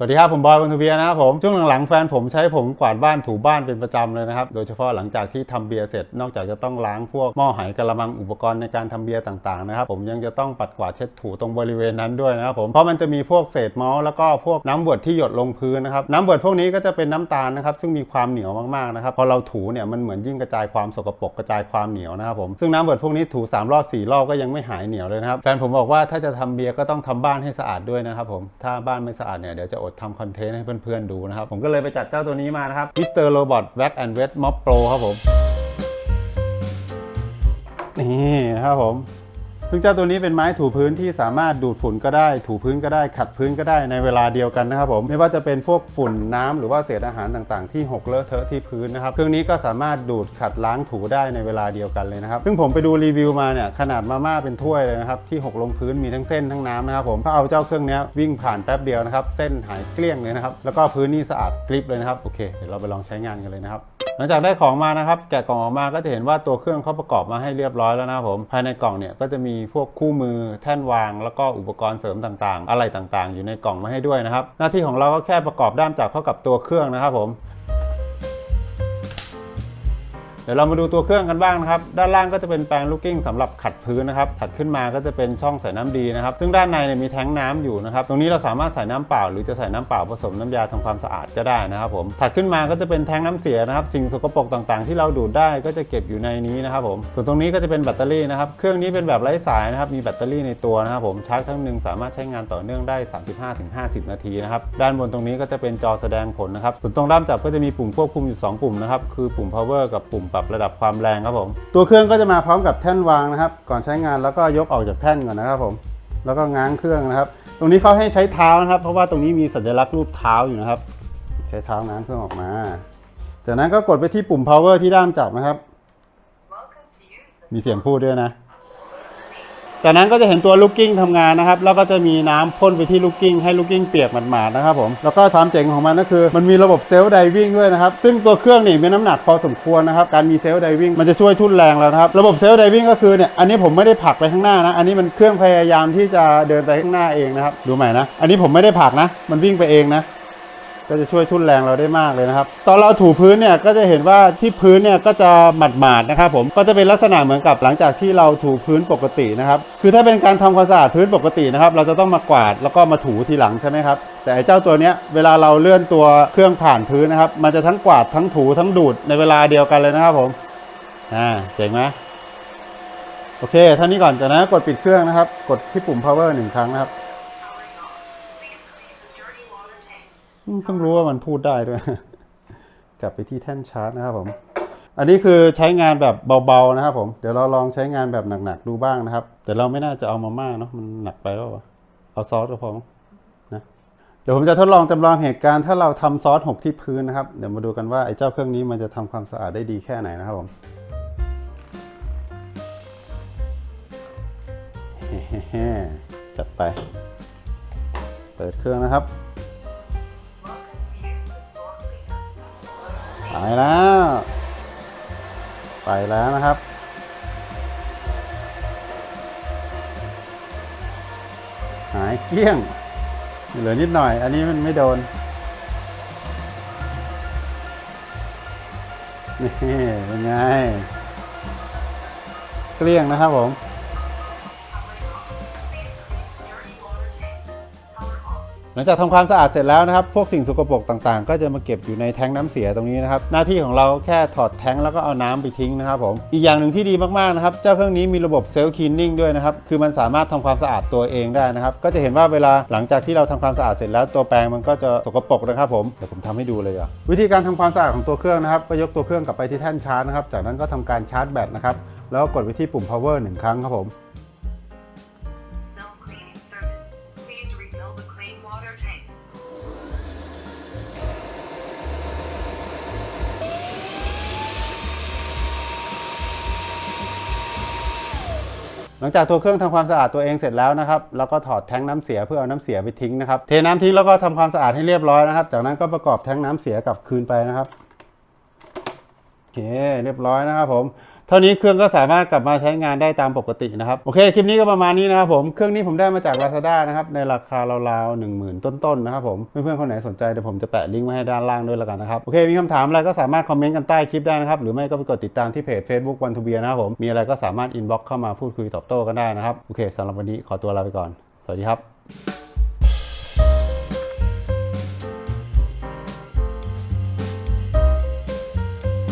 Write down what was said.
สวัสดีครับผมบอยบนทูเบียนะครับผมช่วงหลังๆแฟนผมใช้ผมกวาดบ้านถูบ้านเป็นประจำเลยนะครับโดยเฉพาะหลังจากที่ทำเบียร์เสร็จนอกจากจะต้องล้างพวกหม้อไหกระมังอุปกรณ์ในการทำเบียร์ต่างๆนะครับผมยังจะต้องปัดกวาดเช็ดถูตรงบริเวณนั้นด้วยนะครับผมเพราะมันจะมีพวกเศษมอลแล้วก็พวกน้ำบดที่หยดลงพื้นนะครับน้ำบดพวกนี้ก็จะเป็นน้ำตาลนะครับซึ่งมีความเหนียวมากๆนะครับพอเราถูเนี่ยมันเหมือนยิ่งกระจายความสกปรกกระจายความเหนียวนะครับผมซึ่งน้ำบดพวกนี้ถู3รอบ4รอบก็ยังไม่หายเหนียวเลยนะครับแฟนผมบอกว่าถ้าจะทำเบียร์ก็ต้องทำบ้านให้สะอาดด้วยนะครับผมถ้าบ้านไม่สะอาดเนี่ยเดี๋ยวจะอดทำคอนเทนต์ให้เพื่อนๆดูนะครับ ผมก็เลยไปจัดเจ้าตัวนี้มานะครับ Mr. Robot w a t and Wet Mop Pro ครับผม นี่นะครับผม ซึ่งเจ้าตัวนี้เป็นไม้ถูพื้นที่สามารถดูดฝุ่นก็ได้ ถูพื้นก็ได้ขัดพื้นก็ได้ในเวลาเดียวกันนะครับผมไม่ว่าจะเป็นพวกฝุ่นน้ำหรือว่าเศษอาหารต่างๆ ที่หกเลอะเทอะที่พื้นนะครับเครื่องนี้ก็สามารถดูดขัดล้างถูได้ในเวลาเดียวกันเลยนะครับซึ่งผมไปดูรีวิวมาเนี่ยขนาดมาม่าเป็นถ้วยเลยนะครับที่หกลงพื้นมีทั้งเส้นทั้งน้ำนะครับผมถ้าเอาเจ้าเครื่องนี้วิ่งผ่านแป๊บเดียวนะครับเส้นหายเกลี้ยงเลยนะครับแล้วก็พื้นนี่สะอาดกริบเลยนะครับโอเคเดี๋ยวเราไปลองใช้งานกันเลยนะครับ หลังจากได้ของมานะครับ แกะกล่องออกมาก็จะเห็นว่าตัวเครื่องเขาประกอบมาให้เรียบร้อยแล้วนะผม ภายในกล่องเนี่ยก็จะมีพวกคู่มือแท่นวาง แล้วก็อุปกรณ์เสริมต่างๆ อะไรต่างๆ อยู่ในกล่องมาให้ด้วยนะครับ หน้าที่ของเราก็แค่ประกอบด้ามจับเข้ากับตัวเครื่องนะครับผม ดี๋ยวเรามาดูตัวเครื่องกันบ้างนะครับ ด้านล่างก็จะเป็นแปรงลูกกิ้งสำหรับขัดพื้นนะครับถัดขึ้นมาก็จะเป็นช่องใส่น้ำดีนะครับ ซึ่งด้านในเนี่ยมีแท้งน้ำอยู่นะครับ ตรงนี้เราสามารถใส่น้ำเปล่า หรือจะใส่น้ำเปล่าผสมน้ำยาทำความสะอาดก็ได้นะครับผม ถัดขึ้นมาก็จะเป็นแท้งน้ำเสียนะครับ สิ่งสกปรกต่างๆ ที่เราดูดได้ก็จะเก็บอยู่ในนี้นะครับผม ส่วนตรงนี้ก็จะเป็นแบตเตอรี่นะครับ เครื่องนี้เป็นแบบไร้สายนะครับ มีแบตเตอรี่ในตัวนะครับผม ชาร์จครั้งหนึ่งสามารถใช้งานต่อเนื่องได้ 35-50 นาทีนะครับ ด้านบนตรงนี้ก็จะเป็นจอแสดงผลนะครับ ส่วนตรงด้ามจับก็จะมีปุ่มควบคุมอยู่ 2 ปุ่มนะครับ คือปุ่ม power กับปุ่มปรับระดับความแรงครับผม ตัวเครื่องก็จะมาพร้อมกับแท่นวางนะครับ ก่อนใช้งานแล้วก็ยกออกจากแท่นก่อนนะครับผม แล้วก็ง้างเครื่องนะครับ ตรงนี้เขาให้ใช้เท้านะครับ เพราะว่าตรงนี้มีสัญลักษณ์รูปเท้าอยู่นะครับ ใช้เท้าง้างเครื่องออกมา จากนั้นก็กดไปที่ปุ่ม power ที่ด้ามจับนะครับ Welcome to use the มีเสียงพูดด้วยนะ จากนั้นก็จะเห็นตัวลูกกิ้งทำงานนะครับแล้วก็จะมีน้ำพ่นไปที่ลูกกิ้งให้ลูกกิ้งเปียกหมาดๆนะครับผมแล้วก็ความเจ๋งของมันก็คือ มันมีระบบเซลล์ไดวิ่งด้วยนะครับซึ่งตัวเครื่องนี่มีน้ำหนักพอสมควรนะครับการมีเซลล์ไดวิ่งมันจะช่วยทุ่นแรงเรานะครับระบบเซลล์ไดวิ่งก็คือเนี่ยอันนี้ผมไม่ได้ผลักไปข้างหน้านะอันนี้มันเครื่องพยายามที่จะเดินไปข้างหน้าเองนะครับดูใหม่นะอันนี้ผมไม่ได้ผลักนะ มันวิ่งไปเองนะ ก็จะช่วยทุ่นแรงเราได้มากเลยนะครับ ตอนเราถูพื้นเนี่ยก็จะเห็นว่าที่พื้นเนี่ยก็จะหมาดๆนะครับผมก็จะเป็นลักษณะเหมือนกับหลังจากที่เราถูพื้นปกตินะครับคือถ้าเป็นการทำความสะอาดพื้นปกตินะครับ เราจะต้องมากวาดแล้วก็มาถูทีหลังใช่ไหมครับแต่เจ้าตัวเนี้ยเวลาเราเลื่อนตัวเครื่องผ่านพื้นนะครับ มันจะทั้งกวาดทั้งถูทั้งดูดในเวลาเดียวกันเลยนะครับผมอ่าเจ๋งไหมโอเคเท่านี้ก่อนจากนั้นกดปิดเครื่องนะครับ กดที่ปุ่ม power หนึ่งครั้งนะครับ powering on. Please clean the dirty water tank. อืมเพิ่งรู้ว่ามันพูดได้ด้วย กลับไปที่แท่นชาร์จนะครับผม อันนี้คือใช้งานแบบเบาๆนะครับผม เดี๋ยวเราลองใช้งานแบบหนักๆดูบ้างนะครับ แต่เราไม่น่าจะเอามาม่าเนาะ มันหนักไปแล้วเอาซอสก็พอมนะ เดี๋ยวผมจะทดลองจำลองเหตุการณ์ถ้าเราทำซอสหกที่พื้นนะครับ เดี๋ยวมาดูกันว่าไอ้เจ้าเครื่องนี้มันจะทำความสะอาดได้ดีแค่ไหนนะครับผมเฮ้ๆจัดไป เปิดเครื่องนะครับ ไปแล้ว ไปแล้วนะครับ หายเกลี้ยง เหลือนิดหน่อย อันนี้มันไม่โดน นี่เป็นไง เกลี้ยงนะครับผม ลังจากทำความสะอาดเสร็จแล้วนะครับ พวกสิ่งสกปรกต่างๆ ก็จะมาเก็บอยู่ในแท้งน้ำเสียตรงนี้นะครับ หน้าที่ของเราแค่ถอดแท้งแล้วก็เอาน้ำไปทิ้งนะครับผม อีกอย่างหนึ่งที่ดีมากๆนะครับ เจ้าเครื่องนี้มีระบบเซลล์คลีนนิ่งด้วยนะครับ คือมันสามารถทำความสะอาดตัวเองได้นะครับ ก็จะเห็นว่าเวลาหลังจากที่เราทำความสะอาดเสร็จแล้วตัวแปรงมันก็จะสกปรกนะครับผมเดี๋ยวผมทำให้ดูเลยอะวิธีการทำความสะอาดของตัวเครื่องนะครับก็ยกตัวเครื่องกลับไปที่แท่นชาร์จนะครับ จากนั้นก็ทำการชาร์จแบตนะครับแล้วกดไปที่ปุ่ม power หนึ่งครั้งครับผม หลังจากตัวเครื่องทำความสะอาดตัวเองเสร็จแล้วนะครับแล้วก็ถอดแท้งน้ำเสียเพื่อเอาน้ำเสียไปทิ้งนะครับเทน้ำทิ้งแล้วก็ทำความสะอาดให้เรียบร้อยนะครับ จากนั้นก็ประกอบแท้งน้ำเสียกลับคืนไปนะครับโอเคเรียบร้อยนะครับผม เท่านี้เครื่องก็สามารถกลับมาใช้งานได้ตามปกตินะครับโอเคคลิปนี้ก็ประมาณนี้นะครับผมเครื่องนี้ผมได้มาจาก Lazada นะครับในราคาราวๆ1 0,000 ต้นๆนะครับผมเพื่อนๆคนไหนสนใจเดี๋ยวผมจะแปะลิงก์ไว้ให้ด้านล่างด้วยแล้วกันนะครับโอเคมีคำถามอะไรก็สามารถคอมเมนต์กันใต้คลิปได้นะครับหรือไม่ก็ไปกดติดตามที่เพจ Facebook วันทูเบียนะครับผมมีอะไรก็สามารถอินบ็อกเข้ามาพูดคุยตอบโต้กันได้นะครับโอเคสำหรับวันนี้ขอตัวลาไปก่อน สวัสดีครับ